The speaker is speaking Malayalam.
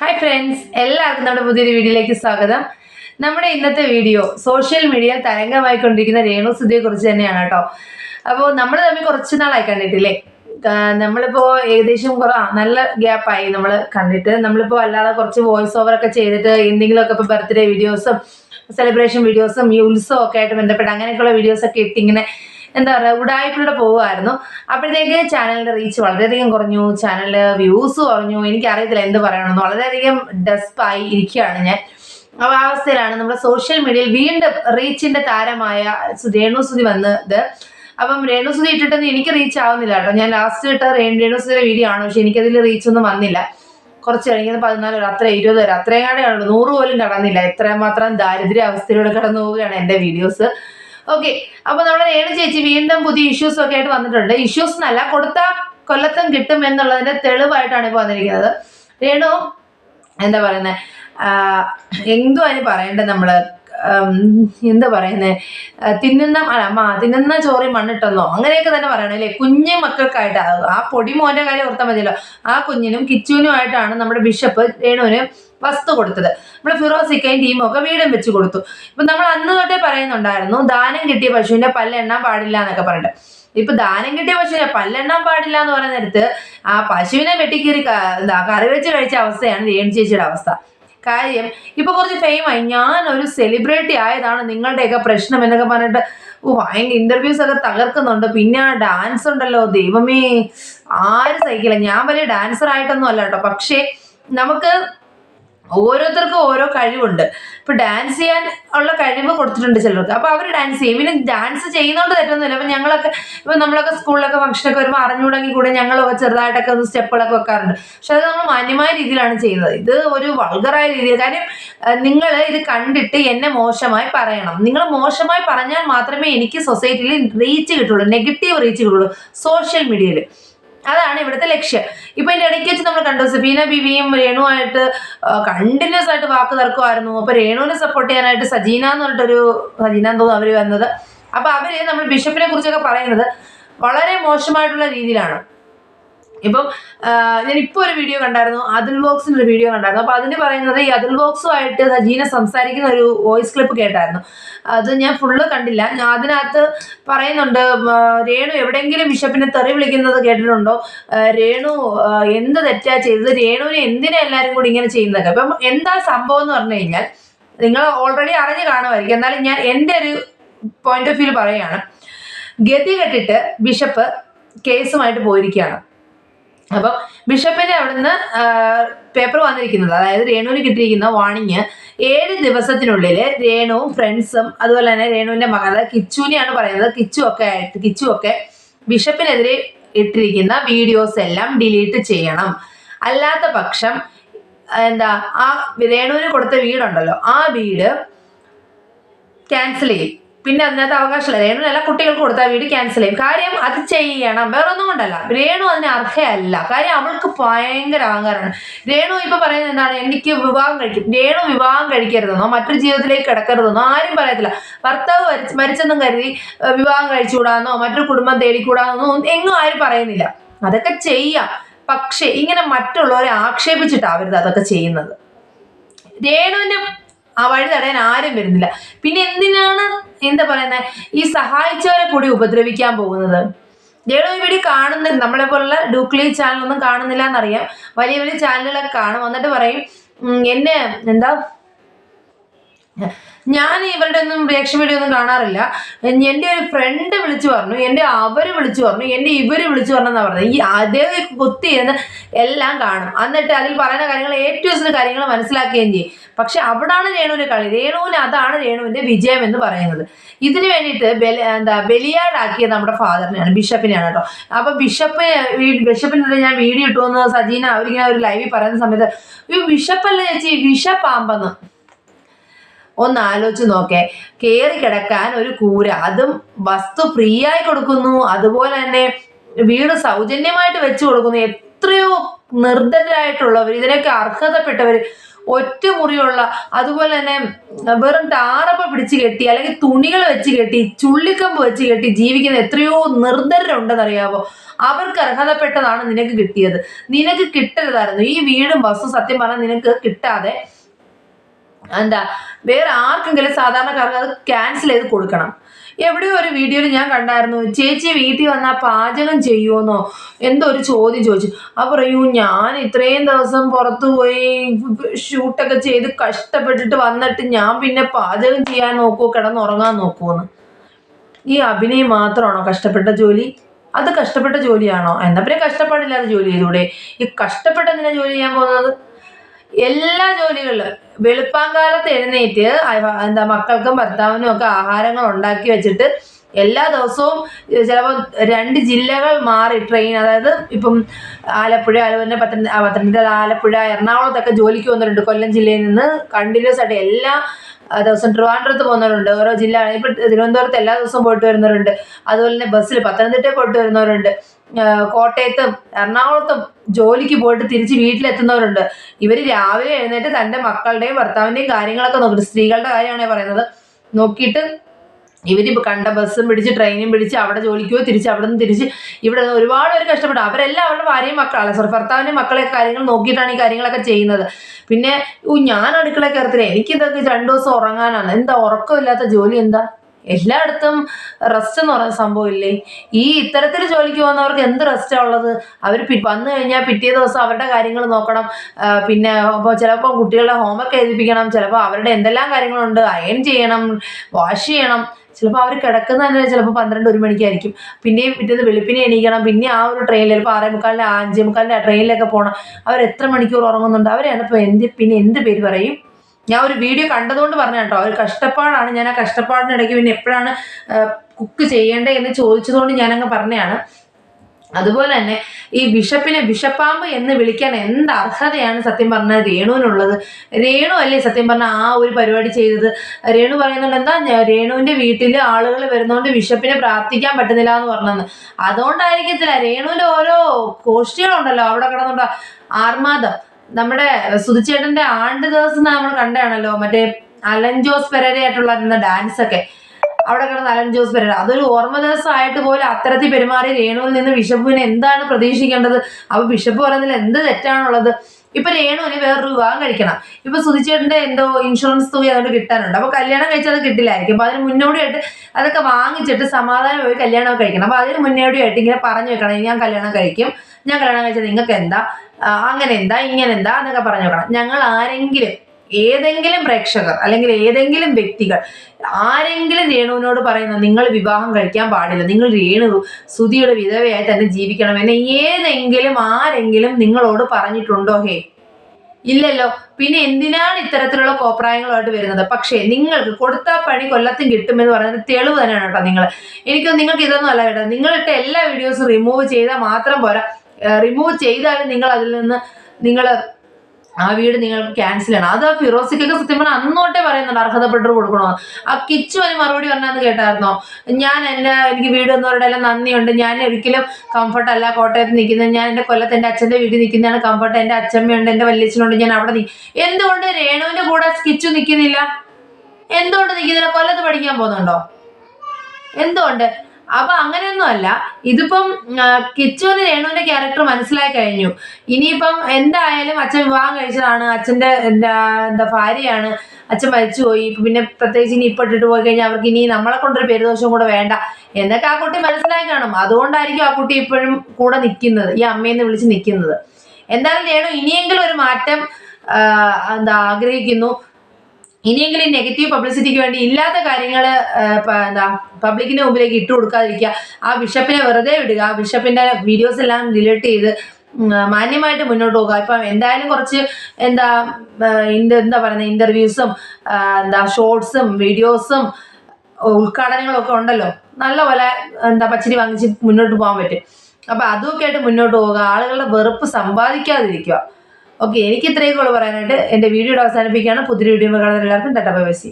ഹായ് ഫ്രണ്ട്സ് എല്ലാവർക്കും നമ്മുടെ പുതിയൊരു വീഡിയോയിലേക്ക് സ്വാഗതം. നമ്മുടെ ഇന്നത്തെ വീഡിയോ സോഷ്യൽ മീഡിയയിൽ തരംഗമായിക്കൊണ്ടിരിക്കുന്ന രേണു സ്ഥിതിയെ കുറിച്ച് തന്നെയാണ് കേട്ടോ. അപ്പോൾ നമ്മൾ തമ്മിൽ കുറച്ച് നാളായി കണ്ടിട്ടില്ലേ? നമ്മളിപ്പോൾ നമ്മളിപ്പോ ഏകദേശം കുറെ നല്ല ഗ്യാപ്പായി നമ്മൾ കണ്ടിട്ട്. നമ്മളിപ്പോൾ അല്ലാതെ കുറച്ച് വോയിസ് ഓവർ ഒക്കെ ചെയ്തിട്ട് എന്തെങ്കിലുമൊക്കെ ഇപ്പോൾ ബർത്ത്ഡേ വീഡിയോസും സെലിബ്രേഷൻ വീഡിയോസും ഈ ഉത്സവമൊക്കെ ആയിട്ട് ബന്ധപ്പെട്ട് അങ്ങനെയൊക്കെയുള്ള വീഡിയോസൊക്കെ ഇട്ടിങ്ങനെ എന്താ പറയുക ഉടായ്പിലൂടെ പോവുമായിരുന്നു അപ്പോഴത്തേക്ക് ചാനലിന്റെ റീച്ച് വളരെയധികം കുറഞ്ഞു. ചാനലിൽ വ്യൂസ് കുറഞ്ഞു. എനിക്കറിയത്തില്ല എന്ത് പറയണമെന്ന്. വളരെയധികം ഡെസ്പായി ഇരിക്കുകയാണ് ഞാൻ. ആ അവസ്ഥയിലാണ് നമ്മുടെ സോഷ്യൽ മീഡിയയിൽ വീണ്ടും റീച്ചിന്റെ താരമായ രേണുസുതി വന്നത്. അപ്പം രേണു സുധി ഇട്ടിട്ടൊന്നും എനിക്ക് റീച്ച് ആവുന്നില്ല കേട്ടോ. ഞാൻ ലാസ്റ്റ് ഇട്ട രേണുസുതിയുടെ വീഡിയോ ആണ്. പക്ഷെ എനിക്കതിൽ റീച്ച് ഒന്നും വന്നില്ല. കുറച്ച് കഴിഞ്ഞത് പതിനാല് വരെ അത്ര ഇരുപത് വരെ. അത്രയും കാടെ ഉള്ളൂ. നൂറ് പോലും കടന്നില്ല. എത്രമാത്രം ദാരിദ്ര്യ അവസ്ഥയിലൂടെ കടന്നു പോവുകയാണ് എന്റെ വീഡിയോസ് ഓക്കെ അപ്പൊ നമ്മുടെ രേണു ചേച്ചി വീണ്ടും പുതിയ ഇഷ്യൂസ് ഒക്കെ ആയിട്ട് വന്നിട്ടുണ്ട്. ഇഷ്യൂസ് എന്നല്ല കൊടുത്ത കൊല്ലത്തും കിട്ടും എന്നുള്ളതിന്റെ തെളിവായിട്ടാണ് ഇപ്പോൾ വന്നിരിക്കുന്നത്. രേണു എന്താ പറയുന്നത് എന്തുവാണ് പറയേണ്ടത് നമ്മൾ? ഉം, എന്താ പറയുന്നത് തിന്നുന്ന അല്ല മാ തിന്നുന്ന ചോറി മണ്ണിട്ടെന്നോ അങ്ങനെയൊക്കെ തന്നെ പറയണം അല്ലേ? കുഞ്ഞു മക്കൾക്കായിട്ട് ആ- പൊടി മോന്റെ കാര്യം ഓർത്താൽ മതിയല്ലോ. ആ കുഞ്ഞിനും കിച്ചുവിനുമായിട്ടാണ് നമ്മുടെ ബിഷപ്പ് രേണുവിന് വസ്തു കൊടുത്തത്. നമ്മുടെ ഫിറോസിക്കയും ടീമും ഒക്കെ വീടും വെച്ച് കൊടുത്തു. ഇപ്പം നമ്മൾ അന്ന് തൊട്ടേ പറയുന്നുണ്ടായിരുന്നു ദാനം കിട്ടിയ പശുവിന്റെ പല്ലെണ്ണാൻ പാടില്ല എന്നൊക്കെ പറഞ്ഞിട്ട്. ഇപ്പൊ ദാനം കിട്ടിയ പശുവിനെ പല്ലെണ്ണാൻ പാടില്ല എന്ന് പറയുന്നിടത്ത് ആ പശുവിനെ വെട്ടിക്കീറി കറി വെച്ച് കഴിച്ച അവസ്ഥയാണ് രേണു ചേച്ചിയുടെ അവസ്ഥ. കാര്യം ഇപ്പൊ കുറച്ച് ഫെയിമായി ഞാൻ ഒരു സെലിബ്രിറ്റി ആയതാണ് നിങ്ങളുടെയൊക്കെ പ്രശ്നം എന്നൊക്കെ പറഞ്ഞിട്ട് ഭയങ്കര ഇന്റർവ്യൂസ് ഒക്കെ തകർക്കുന്നുണ്ട്. പിന്നെ ആ ഡാൻസ് ഉണ്ടല്ലോ ദൈവമേ. ആരും സഹിക്കില്ല. ഞാൻ വലിയ ഡാൻസർ ആയിട്ടൊന്നും അല്ല കേട്ടോ. പക്ഷേ നമുക്ക് ഓരോരുത്തർക്കും ഓരോ കഴിവുണ്ട്. ഇപ്പൊ ഡാൻസ് ചെയ്യാൻ ഉള്ള കഴിവ് കൊടുത്തിട്ടുണ്ട് ചിലർക്ക്. അപ്പൊ അവർ ഡാൻസ് ചെയ്യും. പിന്നെ ഡാൻസ് ചെയ്യുന്നോണ്ട് തെറ്റൊന്നുമില്ല. അപ്പൊ ഞങ്ങളൊക്കെ ഇപ്പൊ നമ്മളൊക്കെ സ്കൂളിലൊക്കെ ഫംഗ്ഷനൊക്കെ വരുമ്പോൾ അറിഞ്ഞുകൂടെങ്കിൽ കൂടെ ഞങ്ങളൊക്കെ ചെറുതായിട്ടൊക്കെ ഒന്ന് സ്റ്റെപ്പുകളൊക്കെ വെക്കാറുണ്ട്. പക്ഷെ അത് നമ്മൾ മാന്യമായ രീതിയിലാണ് ചെയ്യുന്നത്. ഇത് ഒരു വൾഗറായ രീതിയിൽ. കാര്യം നിങ്ങൾ ഇത് കണ്ടിട്ട് എന്നെ മോശമായി പറയണം. നിങ്ങൾ മോശമായി പറഞ്ഞാൽ മാത്രമേ എനിക്ക് സൊസൈറ്റിയിൽ റീച്ച് കിട്ടുള്ളൂ. നെഗറ്റീവ് റീച്ച് കിട്ടുള്ളൂ. സോഷ്യൽ മീഡിയയിൽ അതാണ് ഇവിടുത്തെ ലക്ഷ്യം. ഇപ്പൊ ഇതിന്റെ ഇടയ്ക്ക് വെച്ച് നമ്മൾ കണ്ടു സബീന ബിവിയും രേണുവായിട്ട് കണ്ടിന്യൂസ് ആയിട്ട് വാക്ക് തർക്കമായിരുന്നു. അപ്പൊ രേണുവിനെ സപ്പോർട്ട് ചെയ്യാനായിട്ട് സജീന എന്ന് പറഞ്ഞിട്ടൊരു സജീന എന്ന് തോന്നുന്നു അവർ വന്നത്. അപ്പൊ അവർ നമ്മൾ ബിഷപ്പിനെ കുറിച്ചൊക്കെ പറയുന്നത് വളരെ മോശമായിട്ടുള്ള രീതിയിലാണ്. ഇപ്പം ഞാൻ ഇപ്പോൾ ഒരു വീഡിയോ കണ്ടായിരുന്നു അതിൽ ബോക്സിന്റെ ഒരു വീഡിയോ കണ്ടായിരുന്നു. അപ്പോൾ അതിന് പറയുന്നത് ഈ അതിൽ ബോക്സുമായിട്ട് നജീന സംസാരിക്കുന്ന ഒരു വോയിസ് ക്ലിപ്പ് കേട്ടായിരുന്നു. അത് ഞാൻ ഫുള്ള് കണ്ടില്ല. ഞാൻ അതിനകത്ത് പറയുന്നുണ്ട് രേണു എവിടെയെങ്കിലും ബിഷപ്പിനെ തെറി വിളിക്കുന്നത് കേട്ടിട്ടുണ്ടോ? രേണു എന്ത് തെറ്റാ ചെയ്തത്? രേണുവിനെ എന്തിനാ എല്ലാവരും കൂടി ഇങ്ങനെ ചെയ്യുന്നതൊക്കെ? അപ്പം എന്താ സംഭവം എന്ന് പറഞ്ഞു കഴിഞ്ഞാൽ നിങ്ങൾ ഓൾറെഡി അറിഞ്ഞു കാണുമായിരിക്കും. എന്നാലും ഞാൻ എന്റെ ഒരു പോയിന്റ് ഓഫ് വ്യൂ പറയുകയാണ്. ഗതി കെട്ടിട്ട് ബിഷപ്പ് കേസുമായിട്ട് പോയിരിക്കുകയാണ്. അപ്പം ബിഷപ്പിന്റെ അവിടുന്ന് പേപ്പർ വന്നിരിക്കുന്നത് അതായത് രേണുവിന് കിട്ടിയിരിക്കുന്ന വാണിങ് ഏഴ് ദിവസത്തിനുള്ളിൽ രേണുവും ഫ്രണ്ട്സും അതുപോലെ തന്നെ രേണുവിന്റെ മകൻ കിച്ചുവിനെയാണ് പറയുന്നത് കിച്ചു ഒക്കെ ആയിട്ട് കിച്ചു ഒക്കെ ബിഷപ്പിനെതിരെ ഇട്ടിരിക്കുന്ന വീഡിയോസ് എല്ലാം ഡിലീറ്റ് ചെയ്യണം. അല്ലാത്ത പക്ഷം എന്താ ആ രേണുവിന് കൊടുത്ത വീടുണ്ടല്ലോ ആ വീട് ക്യാൻസൽ ചെയ്യും. പിന്നെ അതിനകത്ത് അവകാശമില്ല. രേണുവിനല്ല കുട്ടികൾക്ക് കൊടുത്താൽ വീട് ക്യാൻസൽ ചെയ്യും. കാര്യം അത് ചെയ്യണം. വേറെ ഒന്നും കൊണ്ടല്ല. രേണു അതിന് അർഹയല്ല. കാര്യം അവൾക്ക് ഭയങ്കര അഹങ്കാരമാണ്. രേണു ഇപ്പൊ പറയുന്നത് എന്താണ്? എനിക്ക് വിവാഹം കഴിക്കും. രേണു വിവാഹം കഴിക്കരുതെന്നോ മറ്റൊരു ജീവിതത്തിലേക്ക് കിടക്കരുതെന്നോ ആരും പറയത്തില്ല. ഭർത്താവ് മരിച്ചെന്നും കരുതി വിവാഹം കഴിച്ചുകൂടാന്നോ മറ്റൊരു കുടുംബം തേടിക്കൂടാന്നോ എങ്ങും ആരും പറയുന്നില്ല. അതൊക്കെ ചെയ്യാം. പക്ഷേ ഇങ്ങനെ മറ്റുള്ളവരെ ആക്ഷേപിച്ചിട്ടാവരുത് അതൊക്കെ ചെയ്യുന്നത്. രേണുവിന്റെ ആ വഴി തടയാൻ ആരും വരുന്നില്ല. പിന്നെ എന്തിനാണ് എന്താ പറയുന്നത് ഈ സഹായിച്ചവരെ കൂടി ഉപദ്രവിക്കാൻ പോകുന്നത്? രേണു ഈ വീഡിയോ കാണുന്ന നമ്മളെ പോലുള്ള ഡൂക്ലി ചാനലൊന്നും കാണുന്നില്ല എന്നറിയാം. വലിയ വലിയ ചാനലുകളൊക്കെ കാണും. എന്നിട്ട് പറയും എന്നെ എന്താ ഞാൻ ഇവരുടെ ഒന്നും റിയാക്ഷൻ വീഡിയോ ഒന്നും കാണാറില്ല. എന്റെ ഒരു ഫ്രണ്ട് വിളിച്ചു പറഞ്ഞു എന്റെ അവർ വിളിച്ചു പറഞ്ഞു എന്റെ ഇവർ വിളിച്ചു പറഞ്ഞെന്നാ പറഞ്ഞത്. ഈ അദ്ദേഹം കുത്തി എന്ന് എല്ലാം കാണും. എന്നിട്ട് അതിൽ പറയുന്ന കാര്യങ്ങൾ ഏറ്റവും കാര്യങ്ങൾ മനസ്സിലാക്കുകയും ചെയ്യും. പക്ഷെ അവിടാണ് രേണുവിന് കളി. രേണുവിന് അതാണ് രേണുവിന്റെ വിജയം എന്ന് പറയുന്നത്. ഇതിന് വേണ്ടിയിട്ട് ബലി എന്താ ബലിയാടാക്കിയത് നമ്മുടെ ഫാദറിനെയാണ് ബിഷപ്പിനെയാണ് കേട്ടോ. അപ്പൊ ബിഷപ്പ് ബിഷപ്പിന്റെ ഞാൻ വീഡിയോ ഇട്ടു വന്ന് സജീന അവരിങ്ങനെ ഒരു ലൈവിൽ പറയുന്ന സമയത്ത് ഈ ബിഷപ്പല്ല ചേച്ചി? വിഷപ്പാമ്പെന്ന് ഒന്ന് ആലോചിച്ച് നോക്കേ. കയറി കിടക്കാൻ ഒരു കൂര അതും വസ്തു ഫ്രീ ആയി കൊടുക്കുന്നു. അതുപോലെ തന്നെ വീട് സൗജന്യമായിട്ട് വെച്ചു കൊടുക്കുന്നു. എത്രയോ നിർദ്ധരായിട്ടുള്ളവർ ഇതിനൊക്കെ അർഹതപ്പെട്ടവർ ഒറ്റ മുറിയുള്ള അതുപോലെ തന്നെ വെറും ടാറപ്പ പിടിച്ച് കെട്ടി അല്ലെങ്കിൽ തുണികൾ വെച്ച് കെട്ടി ചുള്ളിക്കമ്പ് വെച്ച് കെട്ടി ജീവിക്കുന്ന എത്രയോ നിർദ്ധരുണ്ടെന്നറിയാവോ അവർക്ക് അർഹതപ്പെട്ടതാണ് നിനക്ക് കിട്ടിയത്. നിനക്ക് കിട്ടരുതായിരുന്നു. ഈ വീടും ബസ്സും സത്യം പറഞ്ഞാൽ നിനക്ക് കിട്ടാതെ എന്താ വേറെ ആർക്കെങ്കിലും സാധാരണക്കാർക്ക് അത് ക്യാൻസൽ ചെയ്ത് കൊടുക്കണം. എവിടെയോ ഒരു വീഡിയോയിൽ ഞാൻ കണ്ടായിരുന്നു ചേച്ചി വീട്ടിൽ വന്നാൽ പാചകം ചെയ്യുമെന്നോ എന്തോ ഒരു ചോദ്യം ചോദിച്ചു. ആ പറയൂ ഞാൻ ഇത്രയും ദിവസം പുറത്തു പോയി ഷൂട്ടൊക്കെ ചെയ്ത് കഷ്ടപ്പെട്ടിട്ട് വന്നിട്ട് ഞാൻ പിന്നെ പാചകം ചെയ്യാൻ നോക്കുമോ കിടന്നുറങ്ങാൻ നോക്കുമെന്ന് ഈ അഭിനയം മാത്രമാണോ കഷ്ടപ്പെട്ട ജോലി? അത് കഷ്ടപ്പെട്ട ജോലിയാണോ? എന്നാ പിന്നെ കഷ്ടപ്പാടില്ലാതെ ജോലി ചെയ്തൂടെ ഈ കഷ്ടപ്പെട്ട് എന്തിനാ ജോലി ചെയ്യാൻ പോകുന്നത്? എല്ലാ ജോലികളിലും വെളുപ്പാങ്കാലത്ത് എഴുന്നേറ്റ് എന്താ മക്കൾക്കും ഭർത്താവിനും ഒക്കെ ആഹാരങ്ങൾ ഉണ്ടാക്കി വെച്ചിട്ട് എല്ലാ ദിവസവും ചിലപ്പോൾ രണ്ട് ജില്ലകൾ മാറി ട്രെയിൻ അതായത് ഇപ്പം ആലപ്പുഴ അതുപോലെ ആ, പത്തനംതിട്ട ആലപ്പുഴ എറണാകുളത്തൊക്കെ ജോലിക്ക് വന്നിട്ടുണ്ട് കൊല്ലം ജില്ലയിൽ നിന്ന് കണ്ടിന്യൂസ് ആയിട്ട് എല്ലാ ദിവസം ട്രിവാൻഡ്രത്ത് പോകുന്നവരുണ്ട്. ഓരോ ജില്ല ഇപ്പം തിരുവനന്തപുരത്ത് എല്ലാ ദിവസവും പോയിട്ട് വരുന്നവരുണ്ട്. അതുപോലെ തന്നെ ബസ്സിൽ പത്തനംതിട്ടയിൽ പോയിട്ട് വരുന്നവരുണ്ട്. കോട്ടയത്തും എറണാകുളത്തും ജോലിക്ക് പോയിട്ട് തിരിച്ച് വീട്ടിലെത്തുന്നവരുണ്ട്. ഇവർ രാവിലെ എഴുന്നേറ്റ് തന്റെ മക്കളുടെയും ഭർത്താവിന്റെയും കാര്യങ്ങളൊക്കെ നോക്കിയിട്ട് സ്ത്രീകളുടെ കാര്യമാണ് പറയുന്നത്. നോക്കിയിട്ട് ഇവരിപ്പോൾ കണ്ട ബസ്സും പിടിച്ച് ട്രെയിനും പിടിച്ച് അവിടെ ജോലിക്കോ തിരിച്ച് അവിടെ നിന്ന് തിരിച്ച് ഇവിടെ നിന്ന് ഒരുപാട് പേര് കഷ്ടപ്പെട്ടു. അവരെല്ലാം അവരുടെ ഭാര്യയും മക്കളാണ്. സോറി ഭർത്താവിന്റെയും മക്കളെ കാര്യങ്ങൾ നോക്കിയിട്ടാണ് ഈ കാര്യങ്ങളൊക്കെ ചെയ്യുന്നത്. പിന്നെ ഞാൻ അടുക്കള കയറത്തില്ല. എനിക്കിതൊക്കെ രണ്ടു ദിവസം ഉറങ്ങാനാണ്. എന്താ ഉറക്കമില്ലാത്ത ജോലി എന്താ? എല്ലായിടത്തും റെസ്റ്റ് എന്ന് പറയുന്ന സംഭവം ഇല്ലേ? ഈ ഇത്തരത്തിൽ ജോലിക്ക് പോകുന്നവർക്ക് എന്ത് റെസ്റ്റാണ് ഉള്ളത്? അവർ വന്നു കഴിഞ്ഞാൽ പിറ്റേ ദിവസം അവരുടെ കാര്യങ്ങൾ നോക്കണം. പിന്നെ അപ്പോൾ ചിലപ്പോൾ കുട്ടികളുടെ ഹോംവർക്ക് എഴുതിപ്പിക്കണം. ചിലപ്പോൾ അവരുടെ എന്തെല്ലാം കാര്യങ്ങളുണ്ട്? അയൺ ചെയ്യണം വാഷ് ചെയ്യണം. ചിലപ്പോൾ അവർ കിടക്കുന്ന തന്നെ ചിലപ്പോൾ പന്ത്രണ്ട് ഒരു മണിക്കായിരിക്കും. പിന്നെയും പിറ്റേന്ന് വെളുപ്പിനെ എണീക്കണം. പിന്നെ ആ ഒരു ട്രെയിനിൽ ചിലപ്പോൾ ആറേ മുക്കാലിന്റെ അഞ്ചേ മുക്കാലിന്റെ ട്രെയിനിലൊക്കെ പോകണം അവർ എത്ര മണിക്കൂർ ഉറങ്ങുന്നുണ്ട്? അവരാണ് ഇപ്പോൾ എന്ത് പിന്നെ എന്ത് പേര് പറയും? ഞാൻ ഒരു വീഡിയോ കണ്ടതുകൊണ്ട് പറഞ്ഞ കേട്ടോ. ഒരു കഷ്ടപ്പാടാണ്. ഞാൻ ആ കഷ്ടപ്പാടിനിടയ്ക്ക് പിന്നെ എപ്പോഴാണ് കുക്ക് ചെയ്യേണ്ടത് എന്ന് ചോദിച്ചതുകൊണ്ട് ഞാനങ്ങ് പറഞ്ഞതാണ്. അതുപോലെ തന്നെ ഈ ബിഷപ്പിനെ ബിഷപ്പാമ്പ് എന്ന് വിളിക്കാൻ എന്ത് അർഹതയാണ് സത്യം പറഞ്ഞാൽ രേണുവിനുള്ളത്? രേണു അല്ലേ സത്യം പറഞ്ഞാൽ ആ ഒരു പരിപാടി ചെയ്തത്? രേണു പറയുന്നുണ്ട് എന്താ രേണുവിന്റെ വീട്ടിൽ ആളുകൾ വരുന്നതുകൊണ്ട് ബിഷപ്പിനെ പ്രാർത്ഥിക്കാൻ പറ്റുന്നില്ല എന്ന് പറഞ്ഞത്. അതുകൊണ്ടായിരിക്കത്തില്ല. രേണുവിന്റെ ഓരോ കോഷ്ടികളുണ്ടല്ലോ അവിടെ കിടന്നുണ്ടോ. ആർമാദം. നമ്മുടെ സുധിച്ചേട്ടന്റെ ആണ്ട് ദിവസം നമ്മൾ കണ്ടാണല്ലോ മറ്റേ അലൻ ജോസ് പെരേരയായിട്ടുള്ള ഡാൻസ് ഒക്കെ. അവിടെ കിടന്ന് അലൻ ജോസ് പെരേര. അതൊരു ഓർമ്മ ദിവസമായിട്ട് പോലും അത്തരത്തിൽ പെരുമാറി രേണുവിൽ നിന്ന് ബിഷപ്പിന് എന്താണ് പ്രതീക്ഷിക്കേണ്ടത്? അപ്പൊ ബിഷപ്പ് പറയുന്നതിൽ എന്ത് തെറ്റാണുള്ളത്? ഇപ്പൊ രേണുവിന് വേറൊരു വിവാഹം കഴിക്കണം. ഇപ്പൊ സുധിച്ചേട്ടന്റെ എന്തോ ഇൻഷുറൻസ് തുക അതുകൊണ്ട് കിട്ടാനുണ്ട്. അപ്പൊ കല്യാണം കഴിച്ചാൽ അത് കിട്ടില്ലായിരിക്കും. അപ്പൊ അതിന് മുന്നോടിയായിട്ട് അതൊക്കെ വാങ്ങിച്ചിട്ട് സമാധാനം പോയി കല്യാണം കഴിക്കണം. അപ്പൊ അതിന് മുന്നോടിയായിട്ട് ഇങ്ങനെ പറഞ്ഞു വെക്കണം. ഞാൻ കല്യാണം കഴിക്കും. ഞാൻ കല്യാണം കഴിച്ചാൽ നിങ്ങൾക്ക് എന്താ അങ്ങനെ എന്താ? ഇങ്ങനെ എന്താ? എന്നൊക്കെ പറഞ്ഞു വെക്കണം. ഞങ്ങൾ ആരെങ്കിലും ഏതെങ്കിലും പ്രേക്ഷകർ അല്ലെങ്കിൽ ഏതെങ്കിലും വ്യക്തികൾ ആരെങ്കിലും രേണുവിനോട് പറയുന്നത് നിങ്ങൾ വിവാഹം കഴിക്കാൻ പാടില്ല നിങ്ങൾ രേണു സുതിയുടെ വിധവയായി തന്നെ ജീവിക്കണം എന്ന് ഏതെങ്കിലും ആരെങ്കിലും നിങ്ങളോട് പറഞ്ഞിട്ടുണ്ടോ? ഹേ ഇല്ലല്ലോ. പിന്നെ എന്തിനാണ് ഇത്തരത്തിലുള്ള കോപ്രായങ്ങളുമായിട്ട് വരുന്നത്? പക്ഷേ നിങ്ങൾക്ക് കൊടുത്ത പണി കൊല്ലത്തും കിട്ടുമെന്ന് പറയുന്നത് തെളിവ് തന്നെയാണ് കേട്ടോ നിങ്ങൾ. എനിക്ക് നിങ്ങൾക്ക് ഇതൊന്നും അല്ല കേട്ടോ. നിങ്ങളിട്ട എല്ലാ വീഡിയോസും റിമൂവ് ചെയ്താൽ മാത്രം പോരാ. റിമൂവ് ചെയ്താലും നിങ്ങൾ അതിൽ നിന്ന് നിങ്ങൾ ആ വീട് നിങ്ങൾക്ക് ക്യാൻസൽ ചെയ്യണം. അത് ആ ഫിറോസിക്കൊക്കെ സത്യം പറഞ്ഞാൽ അന്നോട്ടേ പറയുന്നുണ്ട് അർഹതപ്പെട്ടവർ കൊടുക്കണോ ആ കിച്ചു അതിന് മറുപടി പറഞ്ഞാന്ന് കേട്ടായിരുന്നോ? ഞാൻ എന്റെ എനിക്ക് വീട് എന്നവരുടെ എല്ലാം നന്ദിയുണ്ട്. ഞാൻ ഒരിക്കലും കംഫർട്ട് അല്ല കോട്ടയത്ത് നിൽക്കുന്നത്. ഞാൻ എന്റെ കൊല്ലത്ത് എന്റെ അച്ഛന്റെ വീട്ടിൽ നിൽക്കുന്നതാണ് കംഫർട്ട് എന്റെ അച്ഛമ്മയുണ്ട് എന്റെ വല്യച്ഛനുണ്ട് ഞാൻ അവിടെ നിൽക്കും. എന്തുകൊണ്ട് രേണുവിന്റെ കൂടെ കിച്ചു നിൽക്കുന്നില്ല? എന്തുകൊണ്ട് നിൽക്കുന്നില്ല? കൊല്ലത്ത് പഠിക്കാൻ പോകുന്നുണ്ടോ? എന്തുകൊണ്ട്? അപ്പൊ അങ്ങനെയൊന്നും അല്ല ഇതിപ്പം കിച്ചുവിന് രേണുവിന്റെ ക്യാരക്ടർ മനസ്സിലായി കഴിഞ്ഞു. ഇനിയിപ്പം എന്തായാലും അച്ഛൻ വിവാഹം കഴിച്ചതാണ്. അച്ഛന്റെ എന്താ ഭാര്യയാണ്. അച്ഛൻ മരിച്ചുപോയി പോയി. പിന്നെ പ്രത്യേകിച്ച് ഇനി ഇപ്പൊ ഇട്ടിട്ട് പോയി കഴിഞ്ഞാൽ അവർക്ക് ഇനി നമ്മളെ കൊണ്ടൊരു പേരുദോഷം കൂടെ വേണ്ട. എന്നൊക്കെ ആ കുട്ടി മനസ്സിലായി കാണും. അതുകൊണ്ടായിരിക്കും ആ കുട്ടി ഇപ്പോഴും കൂടെ നിൽക്കുന്നത് ഈ അമ്മയെന്ന് വിളിച്ച് നിൽക്കുന്നത് എന്തായാലും രേണു ഇനിയെങ്കിലും ഒരു മാറ്റം എന്താ ആഗ്രഹിക്കുന്നു. ഇനിയെങ്കിലും നെഗറ്റീവ് പബ്ലിസിറ്റിക്ക് വേണ്ടി ഇല്ലാത്ത കാര്യങ്ങൾ എന്താ പബ്ലിക്കിന്റെ മുമ്പിലേക്ക് ഇട്ട് കൊടുക്കാതിരിക്കുക. ആ ബിഷപ്പിനെ വെറുതെ വിടുക ആ ബിഷപ്പിന്റെ വീഡിയോസ് എല്ലാം ഡിലീറ്റ് ചെയ്ത് മാന്യമായിട്ട് മുന്നോട്ട് പോകുക ഇപ്പം എന്തായാലും കുറച്ച് എന്താ എന്താ പറയുന്നത് ഇന്റർവ്യൂസും എന്താ ഷോർട്സും വീഡിയോസും ഉദ്ഘാടനങ്ങളൊക്കെ ഉണ്ടല്ലോ. നല്ല പോലെ എന്താ പച്ചരി വാങ്ങിച്ച് മുന്നോട്ട് പോകാൻ പറ്റും. അപ്പം അതൊക്കെ ആയിട്ട് മുന്നോട്ട് പോവുക. ആളുകളുടെ വെറുപ്പ് സമ്പാദിക്കാതിരിക്കുക. ഓക്കെ എനിക്ക് ഇത്രയൊക്കെ ഉള്ളു പറയാനായിട്ട് എന്റെ വീഡിയോയുടെ അവസാനിപ്പിക്കുകയാണ്. പുതിയ വീഡിയോ കാണുന്ന എല്ലാവർക്കും ടാറ്റ ബൈ ബൈ സി